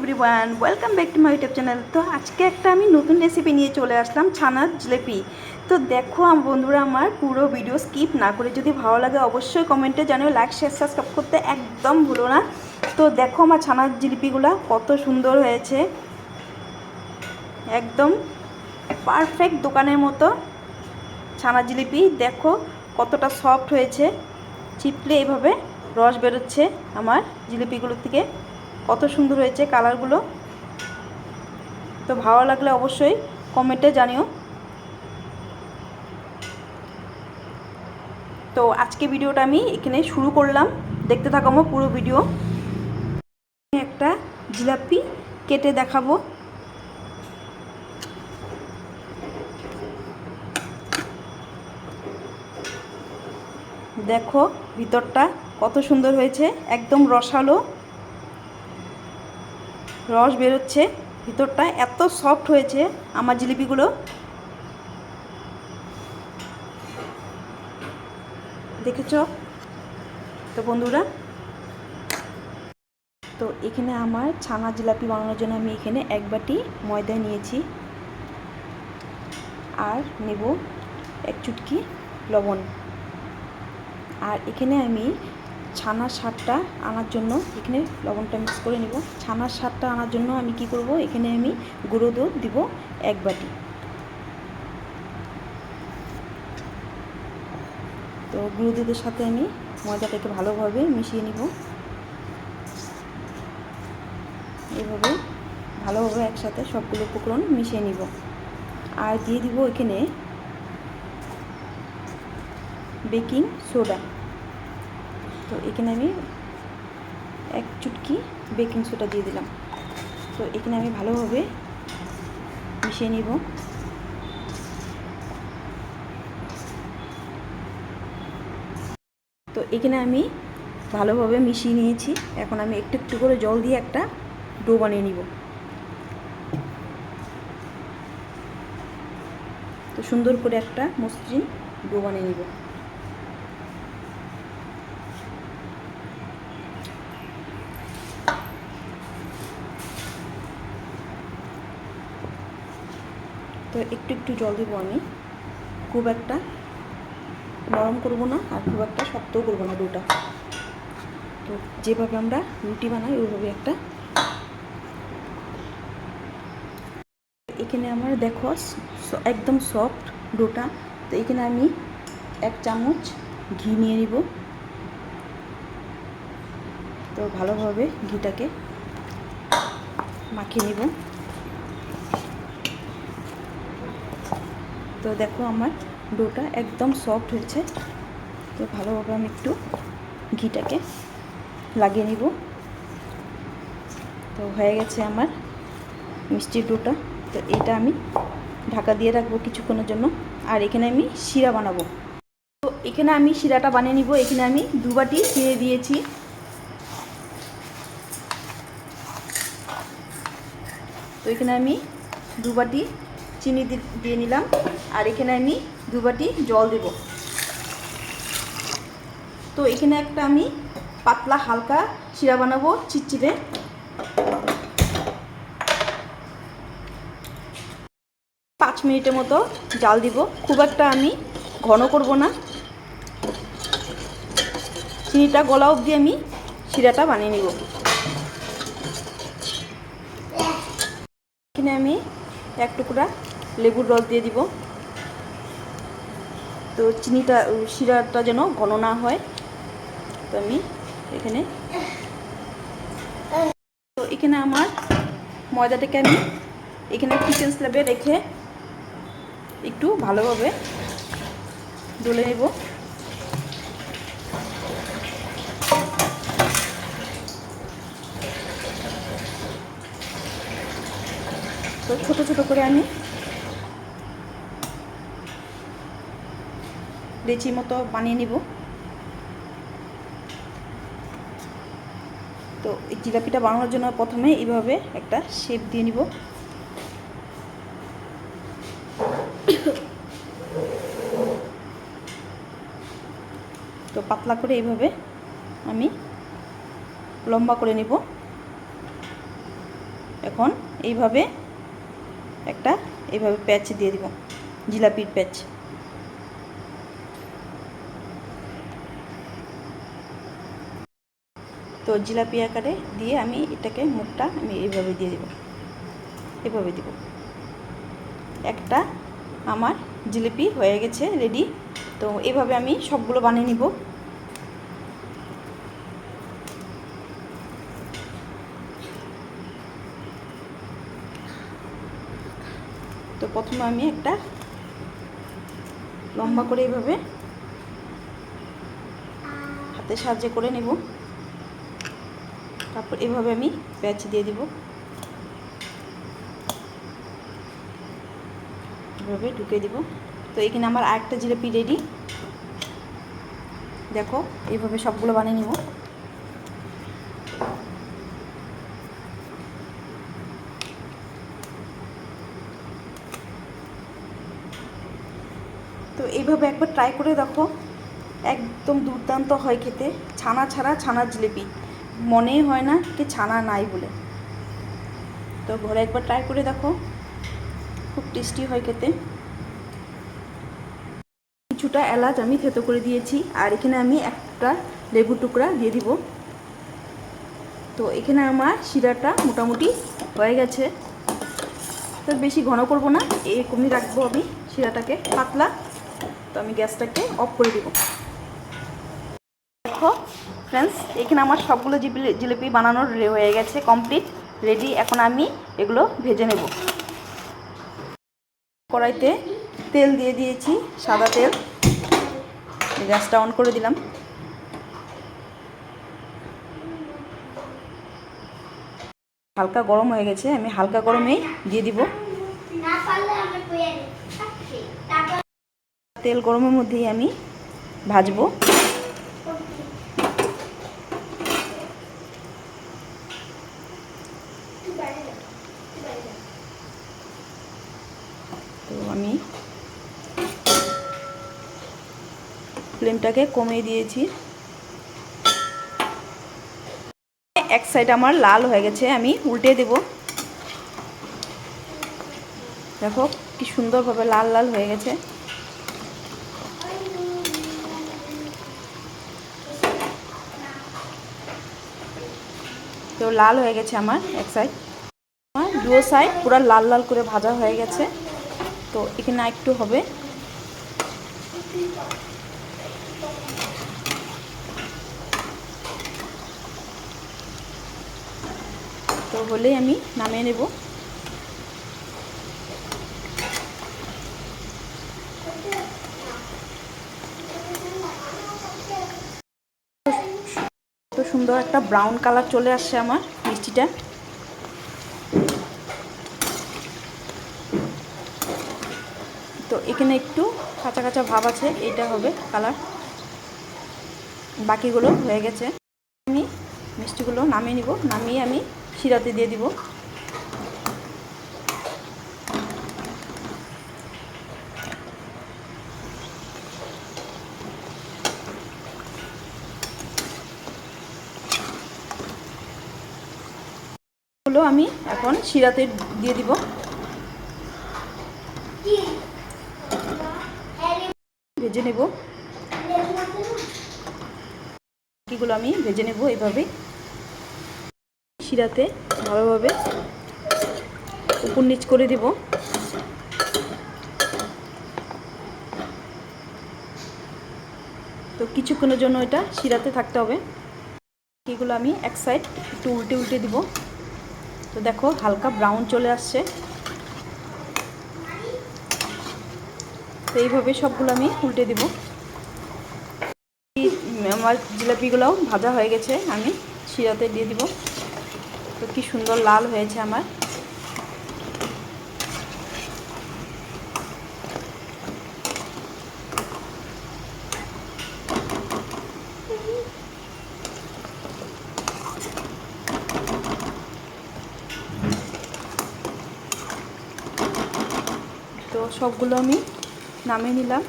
Everyone welcome back to my YouTube channel তো আজকে একটা আমি নতুন রেসিপি নিয়ে চলে আসলাম, ছানার জিলেপি। তো দেখো আম- বন্ধুরা, আমার পুরো ভিডিও স্কিপ না করে যদি ভালো লাগে অবশ্যই কমেন্টে জানিও লাইক শেয়ার সাবস্ক্রাইব করতে একদম ভুলো না। তো দেখো আমার ছানার জিলিপিগুলো কত সুন্দর হয়েছে। একদম পারফেক্ট দোকানের মতো ছানা জিলিপি। দেখো কতটা সফট হয়েছে। চিপলে এভাবে রস বেরোচ্ছে আমার জিলিপিগুলো থেকে। কত সুন্দর হয়েছে কালারগুলো। তো ভালো লাগলে অবশ্যই কমেন্টে জানিও। তো আজকে ভিডিওটা আমি এখানে শুরু করলাম। দেখতে থাকো আমার পুরো ভিডিও। একটা জিলাপি কেটে দেখাবো। দেখো ভিতরটা কত সুন্দর হয়েছে। একদম রসালো। রস বেরোচ্ছে। ভিতরটা এত সফট হয়েছে আমার জিলিপিগুলো। দেখেছ? তো বন্ধুরা, তো এখানে আমার ছানা জিলাপি বানানোর জন্য আমি এখানে এক বাটি ময়দা নিয়েছি। আর নেব এক চুটকি লবণ। আর এখানে আমি ছানার স্বাদটা আনার জন্য এখানে লবণটা মিক্স করে নেব। ছানার স্বাদটা আনার জন্য আমি কি করব? এখানে আমি গুঁড়ো দুধ দিব এক বাটি। তো গুঁড়ো দুধের সাথে আমি ময়দাটাকে ভালোভাবে মিশিয়ে নিব। এভাবে ভালোভাবে একসাথে সবগুলো উপকরণ মিশিয়ে নিব। আর দিয়ে দিব এখানে বেকিং সোডা। তো এখানে আমি এক চুটকি বেকিং সোডা দিয়ে দিলাম। তো এখানে আমি ভালোভাবে মিশিয়ে নিব। তো এখানে আমি ভালোভাবে মিশিয়ে নিয়েছি। এখন আমি একটু একটু করে জল দিয়ে একটা ডো বানিয়ে নিব। তো সুন্দর করে একটা মসৃণ ডো বানিয়ে নিব। তো একটু একটু জল দেবো আমি। খুব একটা নরম করব না আর খুব একটা শক্তও করব না ডোটা। তো যেভাবে আমরা রুটি বানাই, ওইভাবে একটা। এখানে আমার দেখো একদম সফট ডোটা। তো এখানে আমি এক চামচ ঘি নিয়ে নিব। তো ভালোভাবে ঘিটাকে মাখিয়ে নিব। তো দেখো আমার ডোটা একদম সফট হয়েছে। তো ভালোভাবে আমি একটু ঘিটাকে লাগিয়ে নিব। তো হয়ে গেছে আমার মিষ্টির ডোটা। তো এটা আমি ঢাকা দিয়ে রাখব কিছুক্ষণের জন্য। আর এখানে আমি শিরা বানাবো। তো এখানে আমি শিরাটা বানিয়ে নিব। এখানে আমি দু বাটি চিড়ে দিয়েছি। তো এখানে আমি দু বাটি চিনি দিয়ে নিলাম। আর এখানে আমি দু বাটি জল দেব। তো এখানে একটা আমি পাতলা হালকা শিরা বানাবো চিটচিটে পাঁচ মিনিটের মতো জাল দিব। খুব একটা আমি ঘন করব না। চিনিটা গলা অবধি আমি শিরাটা বানিয়ে নিব এখানে আমি এক টুকরা লেবুর রস দিয়ে দিব। তো চিনিটা শিরাটা যেন ঘন না হয়। তো আমি এখানে তো এখানে আমার ময়দাটাকে আমি এখানে কিচেন স্ল্যাবে রেখে একটু ভালোভাবে ডলে নেব। তো ছোট ছোট করে আমি লেচি মতো বানিয়ে নিব। তো এই জিলাপিটা বানানোর জন্য প্রথমে এইভাবে একটা শেপ দিয়ে নিব। তো পাতলা করে এইভাবে আমি লম্বা করে নিব। এখন এইভাবে একটা এইভাবে প্যাচ দিয়ে দিব, জিলাপির প্যাচ। তো জিলাপি আকারে দিয়ে আমি এটাকে মুখটা আমি এইভাবে দিয়ে দেব, এভাবে দিব। একটা আমার জিলিপি হয়ে গেছে রেডি তো এভাবে আমি সবগুলো বানিয়ে নিব। প্রথমে আমি একটা লম্বা করে এইভাবে হাতের সাহায্যে করে নেব। তারপর এভাবে আমি প্যাচ দিয়ে দিব। এভাবে ঢুকে দিব। তো এখানে আমার আরেকটা জিলাপি রেডি দেখো এইভাবে সবগুলো বানিয়ে নিব তো এইভাবে একবার ট্রাই করে দেখো। একদম দুর্দান্ত হয় খেতে। ছানা ছাড়া ছানার জিলিপি। মনেই হয় না কি ছানা নাই বলে। তো ঘরে একবার ট্রাই করে দেখো। খুব টেস্টি হয় খেতে। কিছুটা এলাচ আমি থেতো করে দিয়েছি আর এখানে আমি একটা লেবু টুকরা দিয়ে দিব। তো এখানে আমার শিরাটা মোটামুটি হয়ে গেছে। তো বেশি ঘন করব না এরকমই রাখব আমি শিরাটাকে, পাতলা। তো আমি গ্যাসটাকে অফ করে দিব। দেখো ফ্রেন্ডস এখানে আমার সবগুলো জিলিপি বানানোর হয়ে গেছে কমপ্লিট রেডি এখন আমি এগুলো ভেজে নেব। কড়াইতে তেল দিয়ে দিয়েছি, সাদা তেল। গ্যাসটা অন করে দিলাম। হালকা গরম হয়ে গেছে, আমি হালকা গরমেই দিয়ে দিব না পারলে আমি কইয়া দিই থাকছি তারপর তেল গরমের মধ্যেই আমি ভাজবো। তো আমি ফ্লেমটাকে কমিয়ে দিয়েছি। এক সাইড আমার লাল হয়ে গেছে, আমি উল্টে দেব। দেখো কি সুন্দরভাবে লাল লাল হয়ে গেছে। লাল হয়ে গেছে আমার, এক সাইড দুও সাইড পুরো লাল লাল করে ভাজা হয়ে গেছে। তো এখানে একটু হবে। তো হলেই আমি নামিয়ে নেব। সুন্দর একটা ব্রাউন কালার চলে আসছে আমার মিষ্টিটা। তো এখানে একটু কাঁচা কাঁচা ভাব আছে এটা হবে কালার বাকিগুলো হয়ে গেছে। আমি মিষ্টিগুলো নামিয়ে নিব, নামিয়ে আমি শিরাতে দিয়ে দিব। গুলো আমি এখন শিরাতে দিয়ে দিব। ভেজে নেব। বাকিগুলো আমি ভেজে নেব এইভাবেই। শিরাতে ভালোভাবে উপর নিচ করে দেব। তো কিছুক্ষণের জন্য এটা শিরাতে থাকতে হবে। এগুলো আমি এক সাইড একটু উল্টে উল্টে দিব। তো দেখো, হালকা ব্রাউন চলে আসছে। তো এইভাবে সবগুলো আমি উল্টে দিব। আমার জিলাপিগুলোও ভাজা হয়ে গেছে, আমি শিরাতে দিয়ে দিব। তো কি সুন্দর লাল হয়েছে আমার তো সবগুলো আমি নামিয়ে নিলাম।